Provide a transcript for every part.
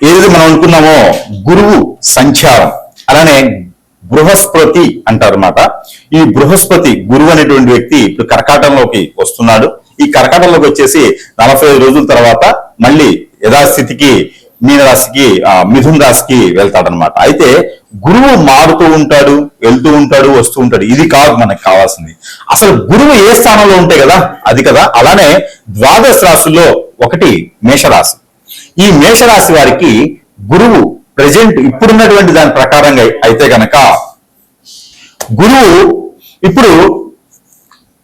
ఏదైతే మనం అనుకున్నామో గురువు సంచారం. అలానే బృహస్పతి అంటారు అన్నమాట. ఈ బృహస్పతి గురువు అనేటువంటి వ్యక్తి ఇప్పుడు కర్కాటంలోకి వస్తున్నాడు. ఈ కర్కాటంలోకి వచ్చేసి నలభై ఐదు రోజుల తర్వాత మళ్ళీ యథాస్థితికి మీనరాశికి ఆ, మిథున్ రాశికి వెళ్తాడనమాట అయితే గురువు మారుతూ ఉంటాడు వెళ్తూ ఉంటాడు వస్తూ ఉంటాడు. ఇది కాదు మనకు కావాల్సింది. అసలు గురువు ఏ స్థానంలో ఉంటే కదా అది కదా. అలానే ద్వాదశ రాశుల్లో ఒకటి మేషరాశి. ఈ మేషరాశి వారికి గురువు ప్రజెంట్ ఇప్పుడున్నటువంటి దాని ప్రకారంగా అయితే గనక గురువు ఇప్పుడు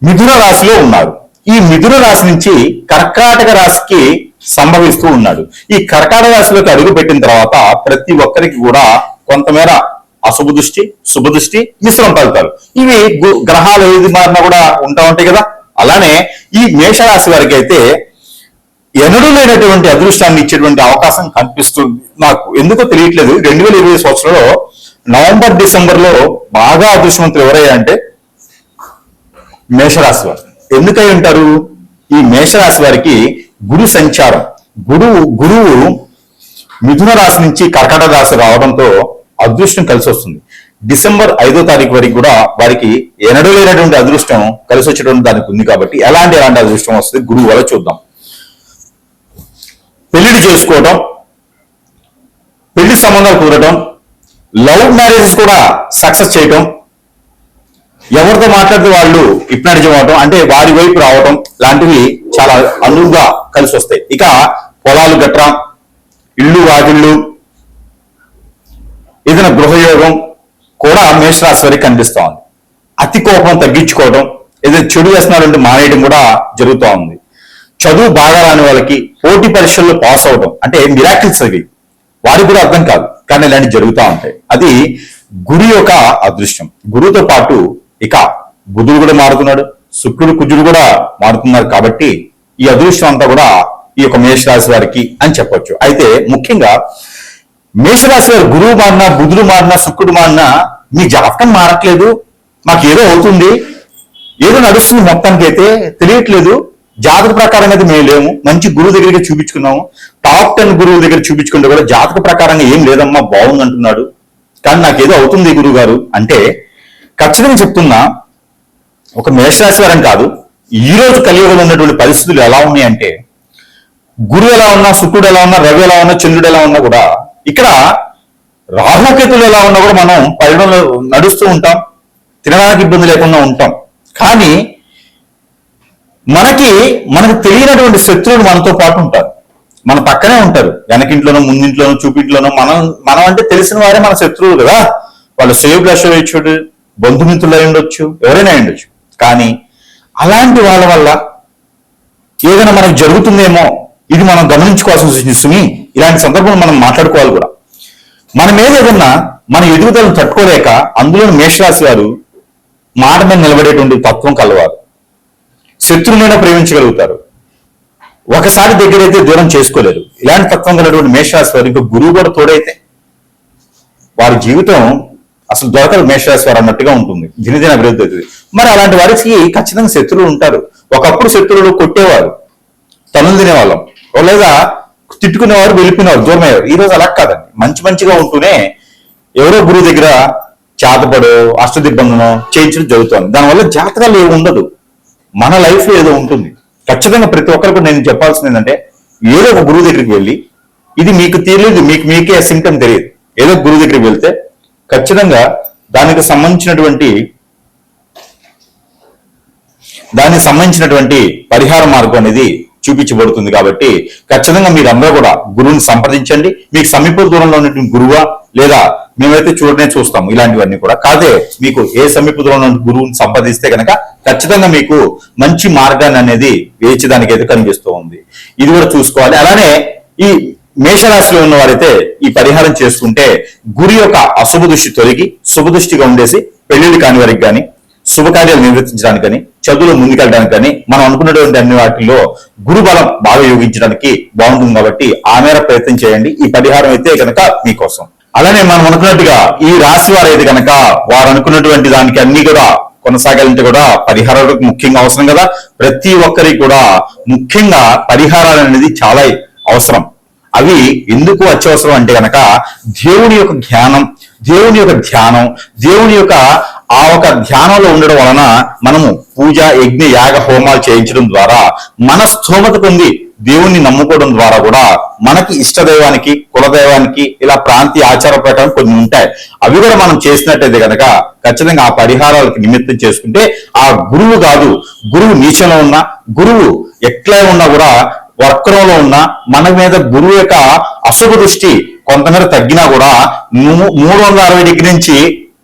మిథున రాశిలో ఉన్నారు ఈ మిథున రాశి నుంచి కర్కాటక రాశికి సంభవిస్తూ ఉన్నాడు. ఈ కర్కాటక రాశిలోకి అడుగు పెట్టిన తర్వాత ప్రతి ఒక్కరికి కూడా కొంతమేర అశుభ దృష్టి శుభ దృష్టి మిశ్రమ ఫలితాలు. ఇవి గు- గ్రహాలు ఏది మారినా కూడా ఉంటా ఉంటాయి కదా. అలానే ఈ మేషరాశి వారికి అయితే ఎన్నడూ లేనటువంటి అదృష్టాన్ని ఇచ్చేటువంటి అవకాశం కనిపిస్తుంది నాకు. ఎందుకో తెలియట్లేదు. రెండు వేల ఇరవై సంవత్సరంలో నవంబర్ డిసెంబర్లో బాగా అదృష్టవంతులు ఎవరయ్యా అంటే మేషరాశి వారు ఎందుకై ఉంటారు? ఈ మేషరాశి వారికి గురు సంచారం గురువు గురువు మిథున రాశి నుంచి కర్కాటక రాశి రావడంతో అదృష్టం కలిసి వస్తుంది డిసెంబర్ ఐదో తారీఖు వరకు కూడా వారికి ఎన్నడూ లేనటువంటి అదృష్టం కలిసి వచ్చేటువంటి దానికి ఉంది కాబట్టి ఎలాంటి ఎలాంటి అదృష్టం వస్తుంది? గురువు వల్ల చూద్దాం. పెళ్ళిడి చేసుకోవటం పెళ్ళి సంబంధాలు కుదరటం లవ్ మ్యారేజెస్ కూడా సక్సెస్ చేయటం ఎవరితో మాట్లాడితే వాళ్ళు ఇప్నాటిజం అవటం అంటే వారి వైపు రావటం లాంటివి చాలా అనువుగా కలిసి వస్తాయి. ఇక పొలాలు గట్ర ఇల్లు వాకిళ్ళు ఏదైనా గృహయోగం కూడా మేషరాశి వారికి కనిపిస్తూ ఉంది. అతి కోపం తగ్గించుకోవడం ఏదైనా చెడు వ్యసనాలు మానేయడం కూడా జరుగుతూ ఉంది. చదువు బాగా రాని వాళ్ళకి పోటీ పరీక్షల్లో పాస్ అవడం అంటే మిరాకిల్స్ అవి. వారికి కూడా అర్థం కాదు. కానీ ఇలాంటివి జరుగుతూ ఉంటాయి. అది గురు యొక్క అదృష్టం. గురువుతో పాటు ఇక బుధుడు కూడా మారుతున్నాడు. శుక్రుడు కుజుడు కూడా మారుతున్నారు కాబట్టి ఈ అదృష్టం అంతా కూడా ఈ యొక్క మేషరాశి వారికి అని చెప్పొచ్చు. అయితే ముఖ్యంగా మేషరాశి వారు గురువు మారినా బుధుడు మారినా శుక్రుడు మారినా మీ జాతకం మారట్లేదు. మాకు ఏదో అవుతుంది. ఏదో నడుస్తుంది మొత్తానికి అయితే తెలియట్లేదు. జాతక ప్రకారం అయితే మేము లేము. మంచి గురువు దగ్గరికి చూపించుకున్నాము. టాప్ టెన్ గురువు దగ్గర చూపించుకుంటే కూడా జాతక ప్రకారంగా ఏం లేదమ్మా బాగుంది అంటున్నాడు కానీ నాకు ఏదో అవుతుంది గురువు గారు. అంటే ఖచ్చితంగా చెప్తున్నా ఒక మేషరాశి వారం కాదు ఈ రోజు కలియుగంలో ఉన్నటువంటి పరిస్థితులు ఎలా ఉన్నాయంటే గురువు ఎలా ఉన్నా శుక్రుడు ఎలా ఉన్నా రవి ఎలా ఉన్నా చంద్రుడు ఎలా ఉన్నా కూడా ఇక్కడ రాహుకేతులు ఎలా ఉన్నా కూడా మనం పైడంలో నడుస్తూ ఉంటాం. తినడానికి ఇబ్బంది లేకుండా ఉంటాం. కానీ మనకి మనకు తెలియనటువంటి శత్రువులు మనతో పాటు ఉంటారు. మన పక్కనే ఉంటారు. వెనకింట్లోనో ముందింట్లోనో చూపింట్లోనో మనం మనం అంటే తెలిసిన వారే మన శత్రువులు కదా. వాళ్ళు సేవ్ వచ్చాడు బంధుమిత్రులు అయి ఉండొచ్చు ఎవరైనా అయి ఉండొచ్చు. కానీ అలాంటి వాళ్ళ వల్ల ఏదైనా మనకు జరుగుతుందేమో ఇది మనం గమనించుకోవాల్సిన సూచిస్తుంది ఇలాంటి సందర్భంలో మనం మాట్లాడుకోవాలి కూడా. మన మీద ఏదన్నా మన ఎదుగుదలను తట్టుకోలేక అందులో మేషరాశి వారు మాట మీద నిలబడేటువంటి తత్వం కలవారు. శత్రువునైనా ప్రేమించగలుగుతారు. ఒకసారి దగ్గరైతే దూరం చేసుకోలేరు. ఇలాంటి తత్వం కలిగినటువంటి మేషరాశి వారు ఇంకా గురువు కూడా తోడైతే వారి జీవితం అసలు దొరకదు మేషరాశివారు అన్నట్టుగా ఉంటుంది. దినదిన అభివృద్ధి అవుతుంది. మరి అలాంటి వారికి ఖచ్చితంగా శత్రువులు ఉంటారు. ఒకప్పుడు శత్రువులు కొట్టేవారు. తనులు తినేవాళ్ళం. లేదా తిట్టుకునేవారు వెళ్ళిపోయినవారు దూరం అయ్యారు ఈ రోజు అలా కాదండి. మంచి మంచిగా ఉంటూనే ఎవరో గురువు దగ్గర చేతపడు అష్టదిబ్బందనం చేయించడం జరుగుతుంది. దానివల్ల జాతకాలు ఏమి ఉండదు. మన లైఫ్లో ఏదో ఉంటుంది. ఖచ్చితంగా ప్రతి ఒక్కరికి నేను చెప్పాల్సింది ఏంటంటే ఏదో ఒక గురువు దగ్గరికి వెళ్ళి ఇది మీకు తెలియదు మీకు మీకే సిమ్టమ్ తెలియదు. ఏదో గురువు దగ్గరికి వెళ్తే ఖచ్చితంగా దానికి సంబంధించినటువంటి దానికి సంబంధించినటువంటి పరిహార మార్గం అనేది చూపించబడుతుంది కాబట్టి ఖచ్చితంగా మీరందరూ కూడా గురువుని సంప్రదించండి. మీకు సమీప దూరంలో ఉన్నటువంటి గురువా లేదా మేమైతే చూడనే చూస్తాం ఇలాంటివన్నీ కూడా కాదే మీకు ఏ సమీప దూరంలో గురువుని సంపాదిస్తే కనుక ఖచ్చితంగా మీకు మంచి మార్గాన్ని అనేది వేయించడానికి అయితే కనిపిస్తూ ఉంది. ఇది కూడా చూసుకోవాలి. అలానే ఈ మేషరాశిలో ఉన్న వారైతే ఈ పరిహారం చేసుకుంటే గురి యొక్క అశుభ దృష్టి తొలగి శుభ దృష్టిగా ఉండేసి పెళ్ళిళ్ళు కాని వారికి కానీ శుభకార్యాలు నిర్వర్తించడానికని కానీ చదువులో ముందుకెళ్ళడానికి కానీ మనం అనుకున్నటువంటి అన్ని వాటిల్లో గురుబలం బాగా యోగించడానికి బాగుంటుంది కాబట్టి ఆ మేర ప్రయత్నం చేయండి. ఈ పరిహారం అయితే కనుక మీకోసం. అలానే మనం అనుకున్నట్టుగా ఈ రాశి వారు అయితే కనుక వారు అనుకున్నటువంటి దానికి అన్ని కూడా కొనసాగాలంటే కూడా పరిహారాలు ముఖ్యంగా అవసరం కదా. ప్రతి ఒక్కరికి కూడా ముఖ్యంగా పరిహారాలు అనేది చాలా అవసరం. అవి ఎందుకు అత్యవసరం అంటే కనుక దేవుని యొక్క జ్ఞానం దేవుని యొక్క ధ్యానం దేవుని యొక్క ఆ ఒక ధ్యానంలో ఉండడం వలన మనము పూజ యజ్ఞ యాగ హోమాలు చేయించడం ద్వారా మన స్థోమత పొంది దేవుణ్ణి నమ్ముకోవడం ద్వారా కూడా మనకి ఇష్టదైవానికి కులదైవానికి ఇలా ప్రాంతీయ ఆచార ప్రకారం కొన్ని ఉంటాయి. అవి కూడా మనం చేసినట్టయితే కనుక ఖచ్చితంగా ఆ పరిహారాలకు నిమిత్తం చేసుకుంటే ఆ గురువు కాదు గురువు నీచంలో ఉన్నా గురువు ఎట్లా ఉన్నా కూడా వక్రంలో ఉన్న మన మీద గురువు యొక్క అశుభ దృష్టి కొంతమేర తగ్గినా కూడా మూ- మూడు వందల అరవై డిగ్రీ నుంచి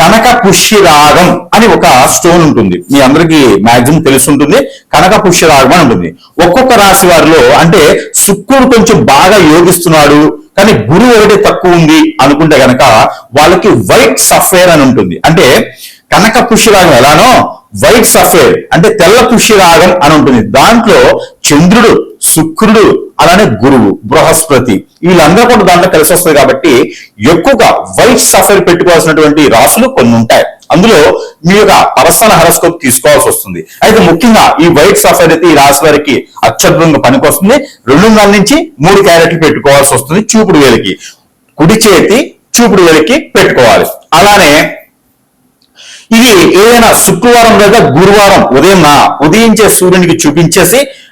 కనక పుష్యరాగం అని ఒక స్టోన్ ఉంటుంది. మీ అందరికీ మాక్సిమం తెలుసుంటుంది. కనక పుష్యరాగం అని ఉంటుంది. ఒక్కొక్క రాశి వారిలో అంటే శుక్రుడు కొంచెం బాగా యోగిస్తున్నాడు కానీ గురువు ఒకటి తక్కువ ఉంది అనుకుంటే గనక వాళ్ళకి వైట్ సఫేర్ అని ఉంటుంది. అంటే కనక పుష్యరాగం ఎలానో వైట్ సఫేర్ అంటే తెల్ల పుష్యరాగం అని ఉంటుంది. దాంట్లో చంద్రుడు శుక్రుడు అలానే గురువు బృహస్పతి. వీళ్ళందరూ కూడా దాంట్లో కలిసి వస్తుంది కాబట్టి ఎక్కువగా వైట్ సఫైర్ పెట్టుకోవాల్సినటువంటి రాసులు కొన్ని ఉంటాయి. అందులో మీ యొక్క పర్సనల్ హెరస్కోప్ తీసుకోవాల్సి వస్తుంది. అయితే ముఖ్యంగా ఈ వైట్ సఫైర్ అయితే ఈ రాశి వారికి అత్యద్భుతంగా పనికొస్తుంది. రెండున్నర నుంచి మూడు క్యారెట్లు పెట్టుకోవాల్సి వస్తుంది చూపుడు వేలికి. కుడి చేతి చూపుడు వేలికి పెట్టుకోవాలి. అలానే ఇది ఏదైనా శుక్రవారం లేదా గురువారం ఉదయం ఉదయించే సూర్యునికి చూపించేసి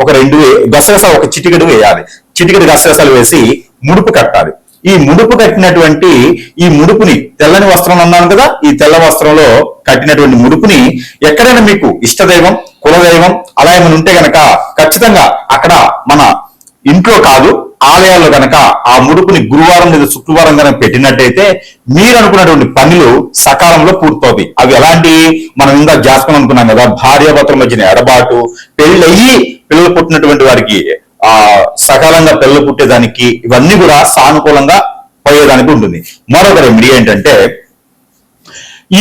ఒక రెండు వే- గసగస ఒక చిటికెడు వేయాలి. చిటికెడు గసగసాలు వేసి ముడుపు కట్టాలి. ఈ ముడుపు కట్టినటువంటి ఈ ముడుపుని తెల్లని వస్త్రం అన్నాను కదా ఈ తెల్ల వస్త్రంలో కట్టినటువంటి ముడుపుని ఎక్కడైనా మీకు ఇష్టదైవం కులదైవం అలా ఏమైనా ఉంటే గనక ఖచ్చితంగా అక్కడ మన ఇంట్లో కాదు ఆలయాల్లో గనక ఆ ముడుపుని గురువారం లేదా శుక్రవారం కనుక పెట్టినట్టయితే మీరు అనుకున్నటువంటి పనులు సకాలంలో పూర్తవుతాయి. అవి ఎలాంటి మనం ఇందా జాతకం అనుకున్నాం కదా భార్యాభర్తల మధ్యన ఎడబాటు పెళ్ళయి పిల్లలు పుట్టినటువంటి వారికి ఆ సకాలంగా పిల్లలు పుట్టేదానికి ఇవన్నీ కూడా సానుకూలంగా పోయేదానికి ఉంటుంది. మరొక రెమెడీ ఏంటంటే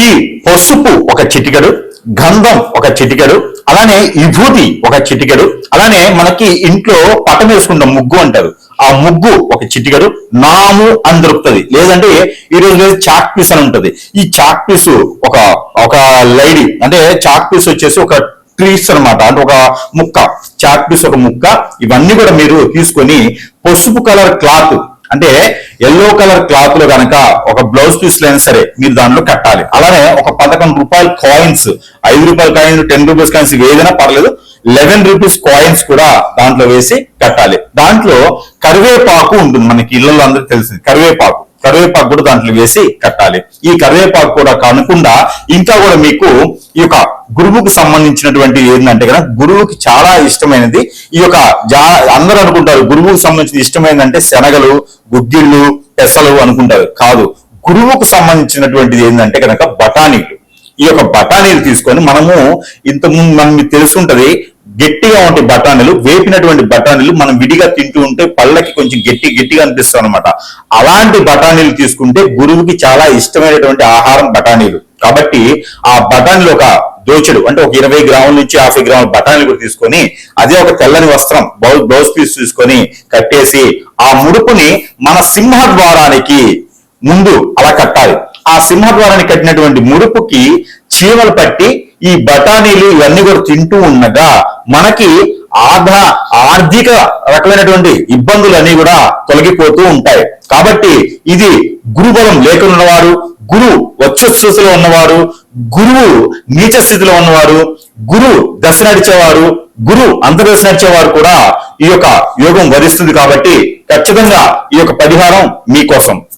ఈ పసుపు ఒక చిటికెడు గంధం ఒక చిటికెడు అలానే విభూతి ఒక చిటికెడు అలానే మనకి ఇంట్లో పటం వేసుకుంటాం ముగ్గు అంటారు. ఆ ముగ్గు ఒక చిటికెడు నాము అని దొరుకుతుంది. లేదంటే ఈ రోజు చాక్ పీస్ అని ఉంటుంది. ఈ చాక్ పీస్ ఒక ఒక లైడీ అంటే చాక్ పీస్ వచ్చేసి ఒక ట్రీస్ అన్నమాట అంటే ఒక ముక్క. చాక్ పీస్ ఒక ముక్క. ఇవన్నీ కూడా మీరు తీసుకొని పసుపు కలర్ క్లాత్ అంటే ఎల్లో కలర్ క్లాత్లో కనుక ఒక బ్లౌజ్ పీస్ అయినా సరే మీరు దాంట్లో కట్టాలి. అలానే ఒక పదకొండు రూపాయల కాయిన్స్ ఐదు రూపాయల కాయిన్స్ టెన్ రూపీస్ కాయిన్స్ ఏదైనా పర్లేదు లెవెన్ రూపీస్ కాయిన్స్ కూడా దాంట్లో వేసి కట్టాలి. దాంట్లో కరివేపాకు ఉంటుంది. మనకి ఇళ్ళలో అందరికి తెలిసింది. కరివేపాకు. కరివేపాకు కూడా దాంట్లో వేసి కట్టాలి. ఈ కరివేపాకు కూడా కానుకుండా ఇంకా కూడా మీకు ఈ యొక్క గురువుకు సంబంధించినటువంటి ఏంటంటే కదా గురువుకి చాలా ఇష్టమైనది. ఈ యొక్క జా అందరూ అనుకుంటారు గురువుకు సంబంధించిన ఇష్టమైనది అంటే శనగలు గుగ్గిళ్ళు పెసలు అనుకుంటారు. కాదు గురువుకు సంబంధించినటువంటిది ఏంటంటే కనుక బఠానీలు. ఈ యొక్క బఠానీలు తీసుకొని మనము ఇంతకుముందు మనం తెలుసుకుంటది తెలుసుంటది గట్టిగా ఉంటే బఠానీలు వేపినటువంటి బఠానీలు మనం విడిగా తింటూ ఉంటే పళ్ళకి కొంచెం గట్టి గట్టిగా అనిపిస్తాం అనమాట అలాంటి బఠానీలు తీసుకుంటే గురువుకి చాలా ఇష్టమైనటువంటి ఆహారం బఠానీలు. కాబట్టి ఆ బఠానీలు ఒక దోచడు. అంటే ఒక ఇరవై గ్రాముల నుంచి యాభై గ్రాముల బఠానీలు కూడా తీసుకొని అదే ఒక తెల్లని వస్త్రం బ్లౌజ్ బ్లౌజ్ పీస్ తీసుకొని కట్టేసి ఆ ముడుపుని మన సింహద్వారానికి ముందు అలా కట్టాలి. ఆ సింహద్వారాన్ని కట్టినటువంటి ముడుపుకి చీమలు పట్టి ఈ బఠానీలు ఇవన్నీ కూడా తింటూ ఉండగా మనకి ఆర్థ ఆర్థిక రకమైనటువంటి ఇబ్బందులు అన్ని కూడా తొలగిపోతూ ఉంటాయి. కాబట్టి ఇది గురుబలం లేకుండా ఉన్నవారు గురువు ఉన్నవారు గురువు నీచ స్థితిలో ఉన్నవారు గురువు దశ నడిచేవారు గురు అంతర్దశ నడిచేవారు కూడా ఈ యొక్క యోగం వరిస్తుంది కాబట్టి ఖచ్చితంగా ఈ యొక్క పరిహారం మీకోసం